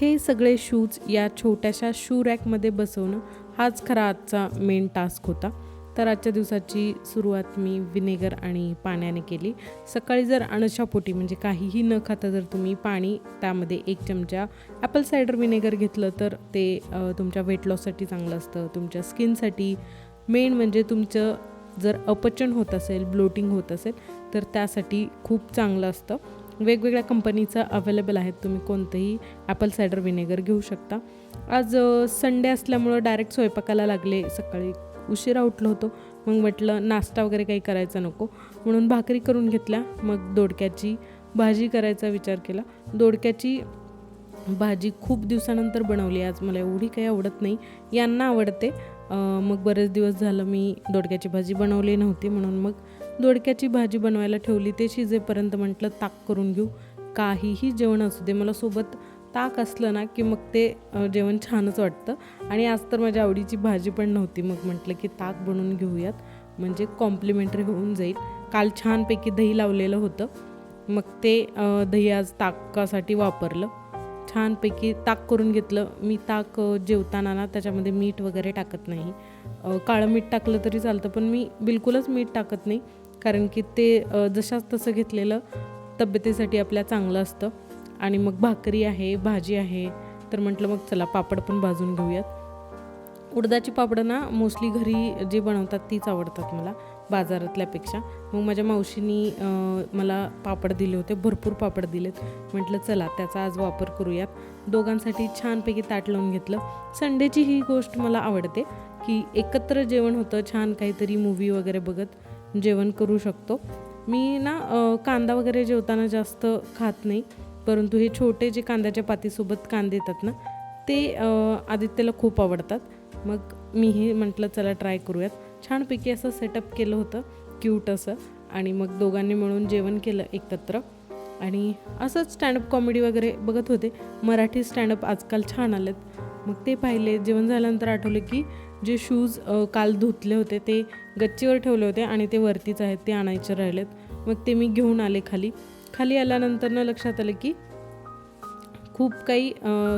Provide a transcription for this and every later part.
हे सगळे शूज या छोट्याशा शू रॅकमध्ये बसवणं हाच खरा आजचा मेन टास्क होता. तर आजच्या दिवसाची सुरुवात मी विनेगर आणि पाण्याने केली. सकाळी जर अणशापोटी म्हणजे काहीही न खाता जर तुम्ही पाणी त्यामध्ये एक चमचा ॲपल सायडर विनेगर घेतलं तर ते तुमच्या वेट लॉससाठी चांगलं असतं. तुमच्या स्किनसाठी मेन म्हणजे तुमचं जर अपचन होत असेल ब्लोटिंग होत असेल तर त्यासाठी खूप चांगलं असतं. वेगवेगळ्या कंपनीचं अवेलेबल आहेत. तुम्ही कोणतंही ॲपल सायडर विनेगर घेऊ शकता. आज संडे असल्यामुळं डायरेक्ट स्वयंपाकाला लागले. सकाळी उशिरा उठलो होतो. मग म्हटलं नाश्ता वगैरे काही करायचा नको. म्हणून भाकरी करून घेतल्या. मग दोडक्याची भाजी करायचा विचार केला. दोडक्याची भाजी खूप दिवसानंतर बनवली. आज मला एवढी काही आवडत नाही. यांना आवडते. मग बरेच दिवस झालं मी दोडक्याची भाजी बनवली नव्हती म्हणून मग दोडक्याची भाजी बनवायला ठेवली. ते शिजेपर्यंत म्हटलं ताक करून घेऊ. काहीही जेवण असू दे. मला सोबत ताक असलं ना की मग ते जेवण छानच वाटतं. आणि आज तर माझ्या आवडीची भाजी पण नव्हती. मग म्हटलं की ताक बनवून घेऊयात. म्हणजे कॉम्प्लिमेंटरी होऊन जाईल. काल छानपैकी दही लावलेलं होतं. मग ते दही आज ताकासाठी वापरलं. छानपैकी ताक करून घेतलं. मी ताक जेवताना ना त्याच्यामध्ये मीठ वगैरे टाकत नाही. काळं मीठ टाकलं तरी चालतं पण मी बिलकुलच मीठ टाकत नाही. कारण की ते जशाच तसं घेतलेलं तब्येतीसाठी आपल्या चांगलं असतं. आणि मग भाकरी आहे भाजी आहे तर म्हटलं मग चला पापड पण भाजून घेऊयात. उडदाची पापडं ना मोस्टली घरी जे बनवतात तीच आवडतात मला. बाजारातल्यापेक्षा. मग माझ्या मावशीनी मला पापड दिले होते भरपूर पापड दिलेत. म्हटलं चला त्याचा आज वापर करूयात. दोघांसाठी छानपैकी ताट लावून घेतलं. संडेची ही गोष्ट मला आवडते की एकत्र जेवण होतं छान काहीतरी मूवी वगैरे बघत जेवण करू शकतो. मी ना कांदा वगैरे जेवताना जास्त खात नाही परंतु हे छोटे जे कांद्याच्या पातीसोबत कांदे येतात ना ते आदित्यला खूप आवडतात. मग मी हे म्हटलं चला ट्राय करूयात. छानपैकी असं सेटअप केलं होतं. क्यूट असं. आणि मग दोघांनी मिळून जेवण केलं एकत्र. आणि असंच स्टँडअप कॉमेडी वगैरे बघत होते. मराठी स्टँडअप आजकाल छान आलेत. मग ते पाहिले. जेवण झाल्यानंतर आठवले की जे शूज काल धुतले होते ते गच्चीवर ठेवले होते आणि ते वरतीच आहेत. ते आणायचे राहिलेत. मग ते मी घेऊन आले खाली. खाली आल्यानंतर ना लक्षात आलं की खूप काही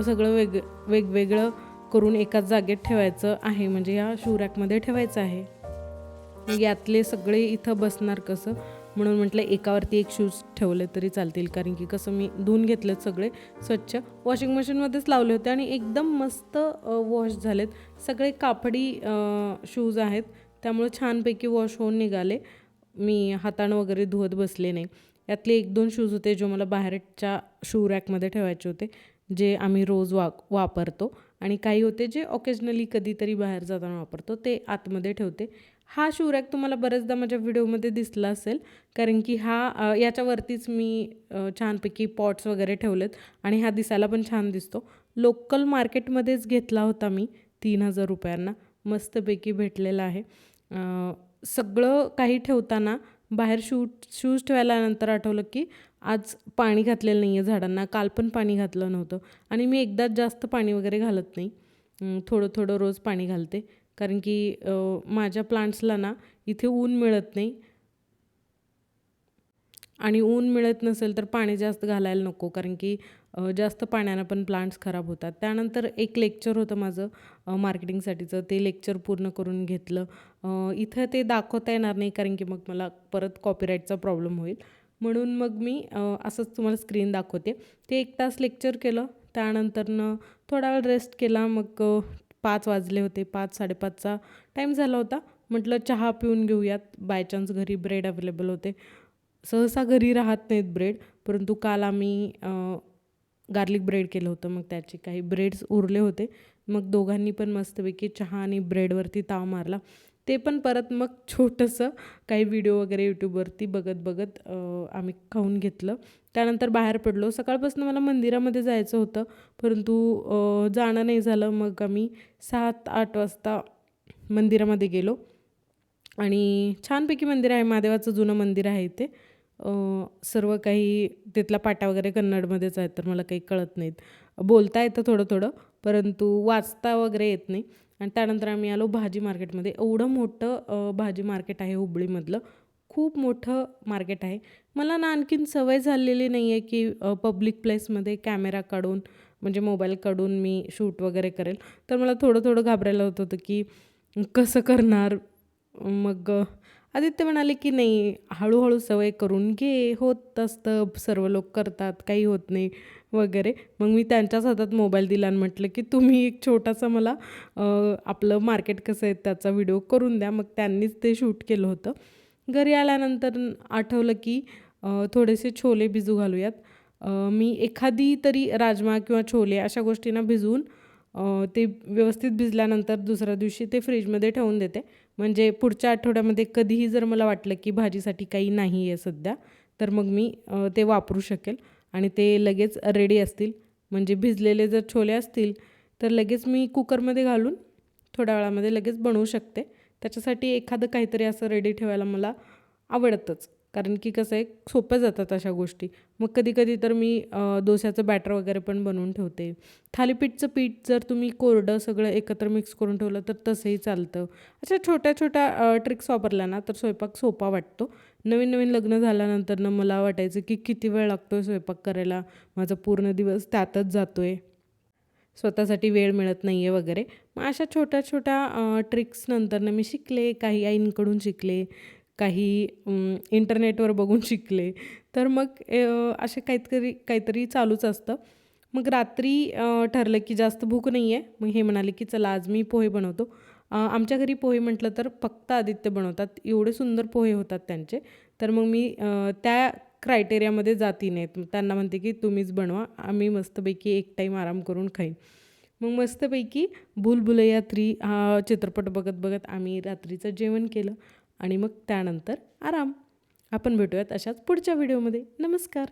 सगळं वेग वेगवेगळं करून एकाच जागेत ठेवायचं आहे. म्हणजे या शू रॅकमध्ये ठेवायचं आहे. मग यातले सगळे इथं बसणार कसं? म्हणून म्हटलं एकावरती एक शूज ठेवले तरी चालतील. कारण की कसं मी धुवून घेतलेत सगळे स्वच्छ. वॉशिंग मशीनमध्येच लावले होते आणि एकदम मस्त वॉश झालेत. सगळे कापडी शूज आहेत. त्यामुळे छानपैकी वॉश होऊन निघाले. मी हातानं वगैरे धुवत बसले नाही. यातले एक दोन शूज होते जो मला बाहेरच्या शू रॅकमध्ये ठेवायचे होते. जे आम्ही रोज वा वापरतो. आणि काही होते जे ऑकेजनली कधीतरी बाहेर जाताना वापरतो ते आतमध्ये ठेवते. हा शू रॅक तुम्हाला बरेचदा माझ्या व्हिडिओमध्ये दिसला असेल कारण की हा याच्यावरतीच मी छानपैकी पॉट्स वगैरे ठेवलेत आणि हा दिसायला पण छान दिसतो. लोकल मार्केटमध्येच घेतला होता मी तीन हजार रुपयांना. मस्तपैकी भेटलेला आहे. सगळं काही ठेवताना बाहेर शू शूज ठेवायला नंतर आठवलं की आज पाणी घातलेलं नाही आहे झाडांना. काल पण पाणी घातलं नव्हतं. आणि मी एकदाच जास्त पाणी वगैरे घालत नाही. थोडं थोडं रोज पाणी घालते. कारण की माझ्या प्लांट्सला ना इथे ऊन मिळत नाही. आणि ऊन मिळत नसेल तर पाणी जास्त घालायला नको. कारण की जास्त पाण्यानं पण प्लांट्स खराब होतात. त्यानंतर एक लेक्चर होतं माझं मार्केटिंगसाठीचं. ते लेक्चर पूर्ण करून घेतलं. इथं ते दाखवता येणार नाही. कारण की मग मला परत कॉपीराईटचा प्रॉब्लेम होईल. म्हणून मग मी असंच तुम्हाला स्क्रीन दाखवते. ते एक तास लेक्चर केलं. त्यानंतरनं थोडा वेळ रेस्ट केला. मग पाच वाजले होते. पाच साडेपाचचा टाईम झाला होता. म्हटलं चहा पिऊन घेऊयात. बाय चान्स घरी ब्रेड अवेलेबल होते. सहसा घरी राहत नाहीत ब्रेड परंतु काल आम्ही गार्लिक ब्रेड केलं होतं. मग त्याचे काही ब्रेड्स उरले होते. मग दोघांनी पण मस्तपैकी चहा आणि ब्रेडवरती ताव मारला. ते पण परत मग छोटंसं काही व्हिडिओ वगैरे यूट्यूबवरती बघत बघत आम्ही खाऊन घेतलं. त्यानंतर बाहेर पडलो. सकाळपासून मला मंदिरामध्ये जायचं होतं. परंतु जाणं नाही झालं. मग आम्ही सात आठ वाजता मंदिरामध्ये गेलो. आणि छानपैकी मंदिर आहे. महादेवाचं जुनं मंदिर आहे इथे. सर्व काही तिथला पाटा वगैरे कन्नडमध्येच आहेत तर मला काही कळत नाहीत. बोलता येतं थोडं थोडं. परंतु वाचता वगैरे येत नाही. आणि त्यानंतर आम्ही आलो भाजी मार्केटमध्ये. एवढं मोठं भाजी मार्केट आहे हुबळीमधलं. खूप मोठं मार्केट आहे. मला ना आणखीन सवय झालेली नाही आहे की पब्लिक प्लेसमध्ये कॅमेरा काढून म्हणजे मोबाईल काढून मी शूट वगैरे करेल. तर मला थोडं थोडं घाबरायला होत होतं की कसं करणार? मग आदित्य म्हणाले की नाही हळूहळू सवय करून घे. होत असतं. सर्व लोक करतात. काही होत नाही. वगैरे. मग मी त्यांच्याच हातात मोबाईल दिला आणि म्हटलं की तुम्ही एक छोटासा मला आपलं मार्केट कसं आहे त्याचा व्हिडिओ करून द्या. मग त्यांनीच ते शूट केलं होतं. घरी आल्यानंतर आठवलं की थोडेसे छोले भिजू घालूयात. मी एखादी तरी राजमा किंवा छोले अशा गोष्टींना भिजवून ते व्यवस्थित भिजल्यानंतर दुसऱ्या दिवशी ते फ्रीजमध्ये ठेवून देते. म्हणजे पुढच्या आठवड्यामध्ये कधीही जर मला वाटलं की भाजीसाठी काही नाही आहे सध्या तर मग मी ते वापरू शकेल. आणि ते लगेच रेडी असतील. म्हणजे भिजलेले जर छोले असतील तर लगेच मी कुकरमध्ये घालून थोड्या वेळामध्ये लगेच बनवू शकते. त्याच्यासाठी एखादं काहीतरी असं रेडी ठेवायला मला आवडतंच. कारण की कसं आहे सोप्या जातात अशा गोष्टी. मग कधी कधी तर मी डोस्याचं बॅटर वगैरे पण बनवून ठेवते. थालीपीठचं पीठ जर तुम्ही कोरडं सगळं एकत्र मिक्स करून ठेवलं तर तसंही चालतं. अशा छोट्या छोट्या ट्रिक्स वापरल्या ना तर स्वयंपाक सोपा वाटतो. नवीन नवीन लग्न झाल्यानंतर ना मला वाटायचं की किती वेळ लागतो आहे स्वयंपाक करायला? माझा पूर्ण दिवस त्यातच जातो आहे स्वतःसाठी वेळ मिळत नाही आहे वगैरे. मग अशा छोट्या छोट्या ट्रिक्स नंतरनं मी शिकले काही आईंकडून शिकले. काही इंटरनेटवर बघून शिकले तर मग असे काहीतरी काहीतरी चालूच असतं. मग रात्री ठरलं की जास्त भूक नाही आहे मग हे म्हणाले की चला आज मी पोहे बनवतो. आमच्या घरी पोहे म्हटलं तर फक्त आदित्य बनवतात एवढे सुंदर पोहे होतात त्यांचे. तर मग मी त्या क्रायटेरियामध्ये जाती नाहीत. त्यांना म्हणते की तुम्हीच बनवा आम्ही मस्तपैकी एक टाईम आराम करून खाईन. मग मस्तपैकी भूलभुलैया थ्री हा चित्रपट बघत बघत आम्ही रात्रीचं जेवण केलं. आणि मग त्यानंतर आराम. आपण भेटूयात अशाच पुढच्या व्हिडिओमध्ये. नमस्कार.